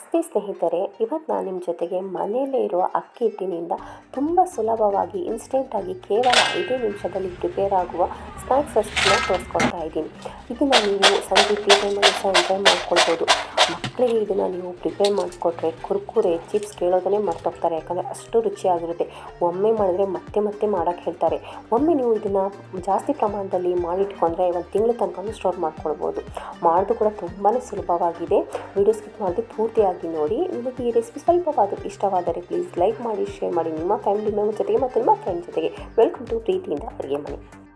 ನಮಸ್ತೆ ಸ್ನೇಹಿತರೆ ಇವತ್ತು ನಾನು ನಿಮ್ಮ ಜೊತೆಗೆ ಮನೆಯಲ್ಲೇ ಇರುವ ಅಕ್ಕಿ ಹಿಟ್ಟಿನಿಂದ ತುಂಬ ಸುಲಭವಾಗಿ ಇನ್ಸ್ಟೆಂಟಾಗಿ ಕೇವಲ ಐದೇ ನಿಮಿಷದಲ್ಲಿ ಪ್ರಿಪೇರ್ ಆಗುವ ಸ್ನ್ಯಾಕ್ಸ್ ರೆಸಿಪಿನ ತೋರಿಸ್ಕೊಡ್ತಾ ಇದ್ದೀನಿ. ಇದನ್ನು ನೀವು ಸಂಜೆ ಟೀ ಟೈಮಲ್ಲಿ ಸಹ ಎಂಜಾಯ್ ಮಾಡ್ಕೊಳ್ಬೋದು. ಮಕ್ಕಳಿಗೆ ಇದನ್ನು ನೀವು ಪ್ರಿಪೇರ್ ಮಾಡಿಕೊಟ್ರೆ ಕುರ್ಕುರೆ ಚಿಪ್ಸ್ ಕೇಳೋದನ್ನೇ ಮರ್ತೋಗ್ತಾರೆ. ಯಾಕಂದರೆ ಅಷ್ಟು ರುಚಿಯಾಗಿರುತ್ತೆ. ಒಮ್ಮೆ ಮಾಡಿದ್ರೆ ಮತ್ತೆ ಮತ್ತೆ ಮಾಡೋಕ್ಕೆ ಹೇಳ್ತಾರೆ. ಒಮ್ಮೆ ನೀವು ಇದನ್ನು ಜಾಸ್ತಿ ಪ್ರಮಾಣದಲ್ಲಿ ಮಾಡಿಟ್ಕೊಂಡ್ರೆ ಒಂದು ತಿಂಗಳ ತನಕ ಸ್ಟೋರ್ ಮಾಡ್ಕೊಳ್ಬೋದು. ಮಾಡೋದು ಕೂಡ ತುಂಬಾ ಸುಲಭವಾಗಿದೆ. ವಿಡಿಯೋ ಸ್ಕಿಪ್ ಮಾಡಿ ಪೂರ್ತಿಯಾಗಿ ನೋಡಿ. ನಿಮಗೆ ಈ ರೆಸಿಪಿ ಸ್ವಲ್ಪವಾದರೂ ಇಷ್ಟವಾದರೆ ಪ್ಲೀಸ್ ಲೈಕ್ ಮಾಡಿ ಶೇರ್ ಮಾಡಿ. ನಿಮ್ಮ ಫ್ಯಾಮಿಲಿ ಮೆಂಬರ್ ಜೊತೆಗೆ ಮತ್ತು ನಿಮ್ಮ ಫ್ರೆಂಡ್ ಜೊತೆಗೆ. ವೆಲ್ಕಮ್ ಟು ಪ್ರೀತಿಯಿಂದ ಅಡುಗೆ ಮನೆ.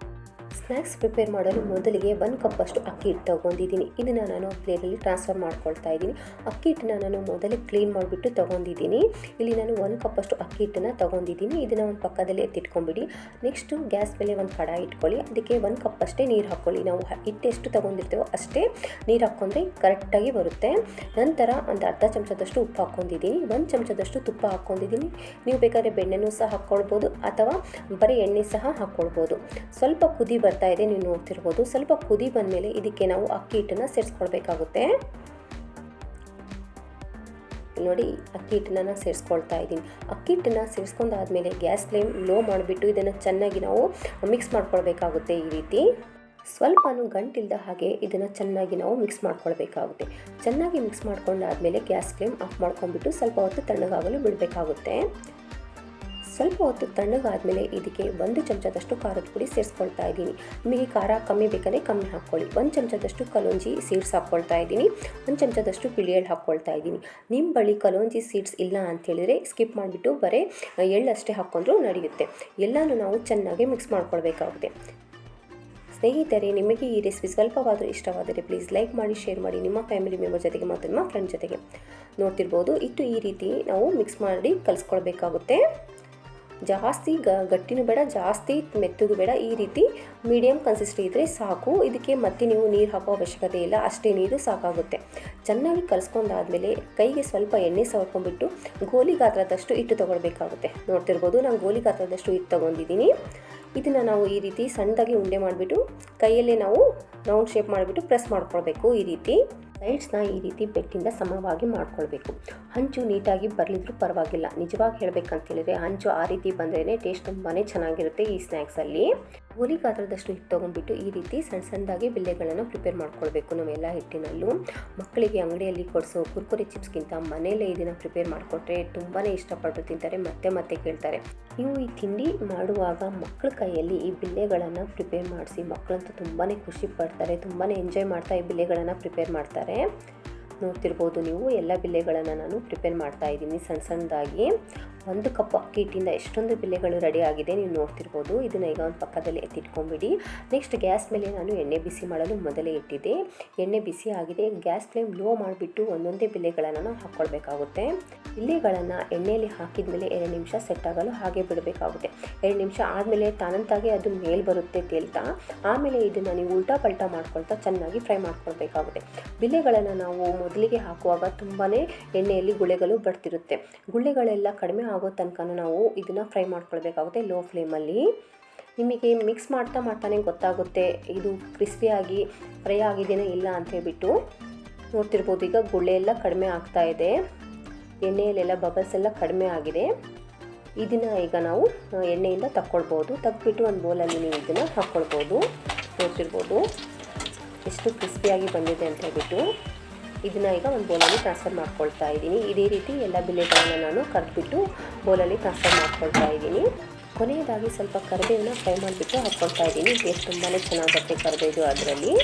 ಸ್ನ್ಯಾಕ್ಸ್ ಪ್ರಿಪೇರ್ ಮಾಡಲು ಮೊದಲಿಗೆ ಒಂದು ಕಪ್ಪಷ್ಟು ಅಕ್ಕಿ ಹಿಟ್ಟು ತೊಗೊಂಡಿದ್ದೀನಿ. ಇದನ್ನು ನಾನು ಪ್ಲೇಟಲ್ಲಿ ಟ್ರಾನ್ಸ್ಫರ್ ಮಾಡ್ಕೊಳ್ತಾ ಇದ್ದೀನಿ. ಅಕ್ಕಿ ಹಿಟ್ಟನ್ನ ನಾನು ಮೊದಲೇ ಕ್ಲೀನ್ ಮಾಡಿಬಿಟ್ಟು ತೊಗೊಂಡಿದ್ದೀನಿ. ಇಲ್ಲಿ ನಾನು ಒಂದು ಕಪ್ಪಷ್ಟು ಅಕ್ಕಿ ಹಿಟ್ಟನ್ನು ತೊಗೊಂಡಿದ್ದೀನಿ. ಇದನ್ನು ಒಂದು ಪಕ್ಕದಲ್ಲಿ ಎತ್ತಿಟ್ಕೊಂಬಿಡಿ. ನೆಕ್ಸ್ಟು ಗ್ಯಾಸ್ ಮೇಲೆ ಒಂದು ಕಡಾಯಿ ಇಟ್ಕೊಳ್ಳಿ. ಅದಕ್ಕೆ ಒಂದು ಕಪ್ ಅಷ್ಟೇ ನೀರು ಹಾಕ್ಕೊಳ್ಳಿ. ನಾವು ಹಿಟ್ಟು ಎಷ್ಟು ತೊಗೊಂಡಿರ್ತೇವೋ ಅಷ್ಟೇ ನೀರು ಹಾಕ್ಕೊಂಡ್ರೆ ಕರೆಕ್ಟಾಗಿ ಬರುತ್ತೆ. ನಂತರ ಒಂದು ಅರ್ಧ ಚಮಚದಷ್ಟು ಉಪ್ಪು ಹಾಕ್ಕೊಂಡಿದ್ದೀನಿ. ಒಂದು ಚಮಚದಷ್ಟು ತುಪ್ಪ ಹಾಕ್ಕೊಂಡಿದ್ದೀನಿ. ನೀವು ಬೇಕಾದ್ರೆ ಬೆಣ್ಣೆನೂ ಸಹ ಹಾಕ್ಕೊಳ್ಬೋದು ಅಥವಾ ಬರೀ ಎಣ್ಣೆ ಸಹ ಹಾಕ್ಕೊಳ್ಬೋದು. ಸ್ವಲ್ಪ ಕುದಿ ಬರ್ತಾ ಇದೆ, ನೀವು ನೋಡ್ತಿರ್ಬೋದು. ಸ್ವಲ್ಪ ಕುದಿ ಬಂದಮೇಲೆ ಇದಕ್ಕೆ ನಾವು ಅಕ್ಕಿ ಹಿಟ್ಟನ್ನು ಸೇರಿಸ್ಕೊಳ್ಬೇಕಾಗುತ್ತೆ. ನೋಡಿ ಅಕ್ಕಿ ಹಿಟ್ಟನ್ನ ನಾನು ಸೇರಿಸ್ಕೊಳ್ತಾ ಇದ್ದೀನಿ. ಅಕ್ಕಿ ಹಿಟ್ಟನ್ನು ಸೇರಿಸ್ಕೊಂಡಾದ್ಮೇಲೆ ಗ್ಯಾಸ್ ಫ್ಲೇಮ್ ಲೋ ಮಾಡಿಬಿಟ್ಟು ಇದನ್ನು ಚೆನ್ನಾಗಿ ನಾವು ಮಿಕ್ಸ್ ಮಾಡ್ಕೊಳ್ಬೇಕಾಗುತ್ತೆ ಈ ರೀತಿ. ಸ್ವಲ್ಪನೂ ಗಂಟಿಲ್ದ ಹಾಗೆ ಇದನ್ನು ಚೆನ್ನಾಗಿ ನಾವು ಮಿಕ್ಸ್ ಮಾಡ್ಕೊಳ್ಬೇಕಾಗುತ್ತೆ. ಚೆನ್ನಾಗಿ ಮಿಕ್ಸ್ ಮಾಡ್ಕೊಂಡಾದ್ಮೇಲೆ ಗ್ಯಾಸ್ ಫ್ಲೇಮ್ ಆಫ್ ಮಾಡ್ಕೊಂಡ್ಬಿಟ್ಟು ಸ್ವಲ್ಪ ಹೊತ್ತು ತಣ್ಣಗಾಗಲು ಬಿಡಬೇಕಾಗುತ್ತೆ. ಸ್ವಲ್ಪ ಹೊತ್ತು ತಣ್ಣಗಾದ್ಮೇಲೆ ಇದಕ್ಕೆ ಒಂದು ಚಮಚದಷ್ಟು ಖಾರದ ಪುಡಿ ಸೇರಿಸ್ಕೊಳ್ತಾ ಇದ್ದೀನಿ. ನಿಮಗೆ ಖಾರ ಕಮ್ಮಿ ಬೇಕಾದ್ರೆ ಕಮ್ಮಿ ಹಾಕ್ಕೊಳ್ಳಿ. ಒಂದು ಚಮಚದಷ್ಟು ಕಲೋಂಜಿ ಸೀಡ್ಸ್ ಹಾಕ್ಕೊಳ್ತಾ ಇದ್ದೀನಿ. ಒಂದು ಚಮಚದಷ್ಟು ಬಿಳಿಯೆಳ್ಳು ಹಾಕ್ಕೊಳ್ತಾ ಇದ್ದೀನಿ. ನಿಮ್ಮ ಬಳಿ ಕಲೋಂಜಿ ಸೀಡ್ಸ್ ಇಲ್ಲ ಅಂತ ಹೇಳಿದ್ರೆ ಸ್ಕಿಪ್ ಮಾಡಿಬಿಟ್ಟು ಬರೀ ಎಳ್ಳಷ್ಟೇ ಹಾಕ್ಕೊಂಡ್ರೂ ನಡೆಯುತ್ತೆ. ಎಲ್ಲನೂ ನಾವು ಚೆನ್ನಾಗಿ ಮಿಕ್ಸ್ ಮಾಡ್ಕೊಳ್ಬೇಕಾಗುತ್ತೆ. ಸ್ನೇಹಿತರೆ, ನಿಮಗೆ ಈ ರೆಸಿಪಿ ಸ್ವಲ್ಪವಾದರೂ ಇಷ್ಟವಾದರೆ ಪ್ಲೀಸ್ ಲೈಕ್ ಮಾಡಿ, ಶೇರ್ ಮಾಡಿ. ನಿಮ್ಮ ಫ್ಯಾಮಿಲಿ ಮೆಂಬರ್ ಜೊತೆಗೆ ಮತ್ತು ನಿಮ್ಮ ಫ್ರೆಂಡ್ ಜೊತೆಗೆ ನೋಡ್ತಿರ್ಬೋದು. ಇಟ್ಟು ಈ ರೀತಿ ನಾವು ಮಿಕ್ಸ್ ಮಾಡಿ ಕಲಿಸ್ಕೊಳ್ಬೇಕಾಗುತ್ತೆ. ಜಾಸ್ತಿ ಗ ಗಟ್ಟಿನೂ ಬೇಡ, ಜಾಸ್ತಿ ಮೆತ್ತಗೂ ಬೇಡ. ಈ ರೀತಿ ಮೀಡಿಯಂ ಕನ್ಸಿಸ್ಟಿ ಇದ್ದರೆ ಸಾಕು. ಇದಕ್ಕೆ ಮತ್ತೆ ನೀವು ನೀರು ಹಾಕೋ ಅವಶ್ಯಕತೆ ಇಲ್ಲ. ಅಷ್ಟೇ ನೀರು ಸಾಕಾಗುತ್ತೆ. ಚೆನ್ನಾಗಿ ಕಲಿಸ್ಕೊಂಡಾದಮೇಲೆ ಕೈಗೆ ಸ್ವಲ್ಪ ಎಣ್ಣೆ ಸವರ್ಕೊಂಡ್ಬಿಟ್ಟು ಗೋಲಿ ಗಾತ್ರದಷ್ಟು ಹಿಟ್ಟು ತೊಗೊಳ್ಬೇಕಾಗುತ್ತೆ. ನೋಡ್ತಿರ್ಬೋದು, ನಾನು ಗೋಲಿ ಗಾತ್ರದಷ್ಟು ಹಿಟ್ಟು ತೊಗೊಂಡಿದ್ದೀನಿ. ಇದನ್ನು ನಾವು ಈ ರೀತಿ ಸಣ್ಣದಾಗಿ ಉಂಡೆ ಮಾಡಿಬಿಟ್ಟು ಕೈಯಲ್ಲೇ ನಾವು ರೌಂಡ್ ಶೇಪ್ ಮಾಡಿಬಿಟ್ಟು ಪ್ರೆಸ್ ಮಾಡ್ಕೊಳ್ಬೇಕು ಈ ರೀತಿ. ಸೈಡ್ಸ್ನ ಈ ರೀತಿ ಬೆಟ್ಟಿಂದ ಸಮವಾಗಿ ಮಾಡ್ಕೊಳ್ಬೇಕು. ಹಂಚು ನೀಟಾಗಿ ಬರಲಿದ್ರೂ ಪರವಾಗಿಲ್ಲ. ನಿಜವಾಗಿ ಹೇಳಬೇಕಂತ ಹೇಳಿದ್ರೆ ಹಂಚು ಆ ರೀತಿ ಬಂದ್ರೇ ಟೇಸ್ಟ್ ತುಂಬಾ ಚೆನ್ನಾಗಿರುತ್ತೆ ಈ ಸ್ನ್ಯಾಕ್ಸಲ್ಲಿ ಹೋಲಿ ಗಾತ್ರದಷ್ಟು ಹಿಟ್ಟು ತೊಗೊಂಡ್ಬಿಟ್ಟು ಈ ರೀತಿ ಸಣ್ಣ ಸಣ್ಣದಾಗಿ ಬಿಲ್ಲೆಗಳನ್ನು ಪ್ರಿಪೇರ್ ಮಾಡ್ಕೊಳ್ಬೇಕು ನಾವೆಲ್ಲ ಹಿಟ್ಟಿನಲ್ಲೂ. ಮಕ್ಕಳಿಗೆ ಅಂಗಡಿಯಲ್ಲಿ ಕೊಡಿಸೋ ಕುರ್ಕುರೆ ಚಿಪ್ಸ್ಗಿಂತ ಮನೆಯಲ್ಲೇ ಇದನ್ನು ಪ್ರಿಪೇರ್ ಮಾಡಿಕೊಟ್ರೆ ತುಂಬಾ ಇಷ್ಟಪಟ್ಟು ತಿಂತಾರೆ, ಮತ್ತೆ ಮತ್ತೆ ಕೇಳ್ತಾರೆ. ನೀವು ಈ ತಿಂಡಿ ಮಾಡುವಾಗ ಮಕ್ಕಳ ಕೈಯಲ್ಲಿ ಈ ಬಿಲ್ಲೆಗಳನ್ನು ಪ್ರಿಪೇರ್ ಮಾಡಿಸಿ ಮಕ್ಕಳಂತೂ ತುಂಬಾ ಖುಷಿ ಪಡ್ತಾರೆ ತುಂಬಾ ಎಂಜಾಯ್ ಮಾಡ್ತಾ ಈ ಬಿಲ್ಲೆಗಳನ್ನು ಪ್ರಿಪೇರ್ ಮಾಡ್ತಾರೆ. ನೋಡ್ತಿರ್ಬೋದು ನೀವು ಎಲ್ಲ ಬಿಲ್ಲೆಗಳನ್ನು ನಾನು ಪ್ರಿಪೇರ್ ಮಾಡ್ತಾ ಇದ್ದೀನಿ ಸಣ್ಣ ಸಣ್ಣದಾಗಿ. ಒಂದು ಕಪ್ ಅಕ್ಕಿ ಹಿಟ್ಟಿಂದ ಎಷ್ಟೊಂದು ಬಿಲ್ಲೆಗಳು ರೆಡಿ ಆಗಿದೆ ನೀವು ನೋಡ್ತಿರ್ಬೋದು. ಇದನ್ನು ಈಗ ಒಂದು ಪಕ್ಕದಲ್ಲಿ ಎತ್ತಿಟ್ಕೊಂಬಿಡಿ ನೆಕ್ಸ್ಟ್ ಗ್ಯಾಸ್ ಮೇಲೆ ನಾನು ಎಣ್ಣೆ ಬಿಸಿ ಮಾಡಲು ಮೊದಲೇ ಇಟ್ಟಿದ್ದೆ. ಎಣ್ಣೆ ಬಿಸಿ ಆಗಿದೆ. ಗ್ಯಾಸ್ ಫ್ಲೇಮ್ ಲೋ ಮಾಡಿಬಿಟ್ಟು ಒಂದೊಂದೇ ಬಿಲ್ಲೆಗಳನ್ನು ನಾವು ಹಾಕ್ಕೊಳ್ಬೇಕಾಗುತ್ತೆ. ಬಿಲ್ಲೆಗಳನ್ನು ಎಣ್ಣೆಯಲ್ಲಿ ಹಾಕಿದ ಮೇಲೆ ಎರಡು ನಿಮಿಷ ಸೆಟ್ ಆಗಲು ಹಾಗೆ ಬಿಡಬೇಕಾಗುತ್ತೆ. ಎರಡು ನಿಮಿಷ ಆದಮೇಲೆ ತಾನಂತಾಗೆ ಅದು ಮೇಲೆ ಬರುತ್ತೆ ತೇಲ್ತಾ. ಆಮೇಲೆ ಇದನ್ನು ನೀವು ಉಲ್ಟಾ ಪಲ್ಟಾ ಮಾಡ್ಕೊಳ್ತಾ ಚೆನ್ನಾಗಿ ಫ್ರೈ ಮಾಡ್ಕೊಳ್ಬೇಕಾಗುತ್ತೆ. ಬಿಲ್ಲೆಗಳನ್ನು ನಾವು ಮೊದಲಿಗೆ ಹಾಕುವಾಗ ತುಂಬಾ ಎಣ್ಣೆಯಲ್ಲಿ ಗುಳೆಗಳು ಬರ್ತಿರುತ್ತೆ. ಗುಳ್ಳೆಗಳೆಲ್ಲ ಕಡಿಮೆ ಆಗೋ ತನಕ ನಾವು ಇದನ್ನು ಫ್ರೈ ಮಾಡ್ಕೊಳ್ಬೇಕಾಗುತ್ತೆ ಲೋ ಫ್ಲೇಮಲ್ಲಿ. ನಿಮಗೆ ಮಿಕ್ಸ್ ಮಾಡ್ತಾ ಮಾಡ್ತಾನೆ ಗೊತ್ತಾಗುತ್ತೆ ಇದು ಕ್ರಿಸ್ಪಿಯಾಗಿ ಫ್ರೈ ಆಗಿದೆಯೋ ಇಲ್ಲ ಅಂತ ಹೇಳ್ಬಿಟ್ಟು ನೋಡ್ತಿರ್ಬೋದು. ಈಗ ಗುಳ್ಳೆ ಎಲ್ಲ ಕಡಿಮೆ ಆಗ್ತಾ ಇದೆ. ಎಣ್ಣೆಯಲ್ಲೆಲ್ಲ ಬಬಲ್ಸ್ ಎಲ್ಲ ಕಡಿಮೆ ಆಗಿದೆ. ಇದನ್ನು ಈಗ ನಾವು ಎಣ್ಣೆಯಿಂದ ತಕ್ಕೊಳ್ಬೋದು. ತಗ್ಬಿಟ್ಟು ಒಂದು ಬೌಲಲ್ಲಿ ನೀವು ಇದನ್ನು ಹಾಕ್ಕೊಳ್ಬೋದು. ನೋಡ್ತಿರ್ಬೋದು. ಎಷ್ಟು ಕ್ರಿಸ್ಪಿಯಾಗಿ ಬಂದಿದೆ ಅಂತ ಹೇಳ್ಬಿಟ್ಟು. ಇದನ್ನು ಈಗ ಒಂದು ಬೋಲಲ್ಲಿ ಟ್ರಾನ್ಸ್ಫರ್ ಮಾಡ್ಕೊಳ್ತಾ ಇದ್ದೀನಿ. ಇದೇ ರೀತಿ ಎಲ್ಲ ಬಿಲ್ಲೆಗಳನ್ನು ನಾನು ಕರೆದ್ಬಿಟ್ಟು ಬೋಲಲ್ಲಿ ಟ್ರಾನ್ಸ್ಫರ್ ಮಾಡ್ಕೊಳ್ತಾ ಇದ್ದೀನಿ. ಕೊನೆಯದಾಗಿ ಸ್ವಲ್ಪ ಕರಿಬೇವನ್ನ ಫ್ರೈ ಮಾಡಿಬಿಟ್ಟು ಹಾಕ್ಕೊಳ್ತಾ ಇದ್ದೀನಿ. ಟೇಸ್ಟ್ ತುಂಬಾ ಚೆನ್ನಾಗಿರುತ್ತೆ ಕರಿಬೇವು ಅದರಲ್ಲಿ.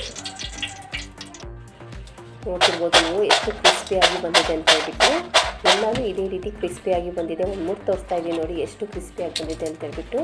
ನೋಡ್ತಿರ್ಬೋದು ನೀವು ಎಷ್ಟು ಕ್ರಿಸ್ಪಿಯಾಗಿ ಬಂದಿದೆ ಅಂತ ಹೇಳ್ಬಿಟ್ಟು. ಎಲ್ಲನೂ ಇದೇ ರೀತಿ ಕ್ರಿಸ್ಪಿಯಾಗಿ ಬಂದಿದೆ. ಒಂದು ಮೂರು ತೋರಿಸ್ತಾ ಇದ್ದೀವಿ ನೋಡಿ ಎಷ್ಟು ಕ್ರಿಸ್ಪಿಯಾಗಿ ಬಂದಿದೆ ಅಂತ ಹೇಳ್ಬಿಟ್ಟು.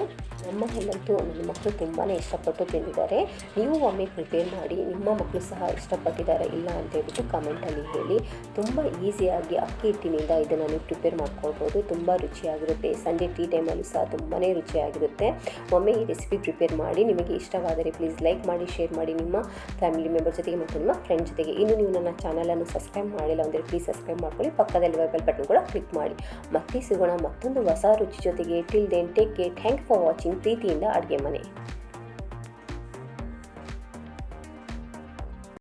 ನಮ್ಮ ಮನೆಯಲ್ಲಂತೂ ನನ್ನ ಮಕ್ಕಳು ತುಂಬಾ ಇಷ್ಟಪಟ್ಟು ತಿಂದಿದ್ದಾರೆ. ನೀವು ಒಮ್ಮೆ ಪ್ರಿಪೇರ್ ಮಾಡಿ ನಿಮ್ಮ ಮಕ್ಕಳು ಸಹ ಇಷ್ಟಪಟ್ಟಿದ್ದಾರೆ ಇಲ್ಲ ಅಂತ ಹೇಳ್ಬಿಟ್ಟು ಕಮೆಂಟಲ್ಲಿ ಹೇಳಿ. ತುಂಬ ಈಸಿಯಾಗಿ ಅಕ್ಕಿ ಹಿಟ್ಟಿನಿಂದ ಇದನ್ನು ನೀವು ಪ್ರಿಪೇರ್ ಮಾಡ್ಕೊಳ್ಬೋದು. ತುಂಬ ರುಚಿಯಾಗಿರುತ್ತೆ. ಸಂಜೆ ಟೀ ಟೈಮಲ್ಲೂ ಸಹ ತುಂಬಾ ರುಚಿಯಾಗಿರುತ್ತೆ. ಒಮ್ಮೆ ಈ ರೆಸಿಪಿ ಪ್ರಿಪೇರ್ ಮಾಡಿ ನಿಮಗೆ ಇಷ್ಟವಾದರೆ ಪ್ಲೀಸ್ ಲೈಕ್ ಮಾಡಿ ಶೇರ್ ಮಾಡಿ ನಿಮ್ಮ ಫ್ಯಾಮಿಲಿ ಮೆಂಬರ್ ಜೊತೆಗೆ ಮತ್ತು ನಿಮ್ಮ ಫ್ರೆಂಡ್ ಜೊತೆಗೆ. ಇನ್ನು ನೀವು ನನ್ನ ಚಾನಲನ್ನು ಸಬ್ಸ್ಕ್ರೈಬ್ ಮಾಡಿಲ್ಲ ಅಂದರೆ ಪ್ಲೀಸ್ ಸಬ್ಸ್ಕ್ರೈಬ್ ಮಾಡ್ಕೊಳ್ಳಿ. ಪಕ್ಕದಲ್ಲಿ ಬೆಲ್ ಬಟನ್ ಕ್ಲಿಕ್ ಮಾಡಿ. ಮತ್ತೆ ಸಿಗೋಣ ಮತ್ತೊಂದು ಹೊಸ ರುಚಿ ಜೊತೆಗೆ. Till then take care thank for watching ಪ್ರೀತಿಯಿಂದ ಅಡುಗೆ ಮನೆ.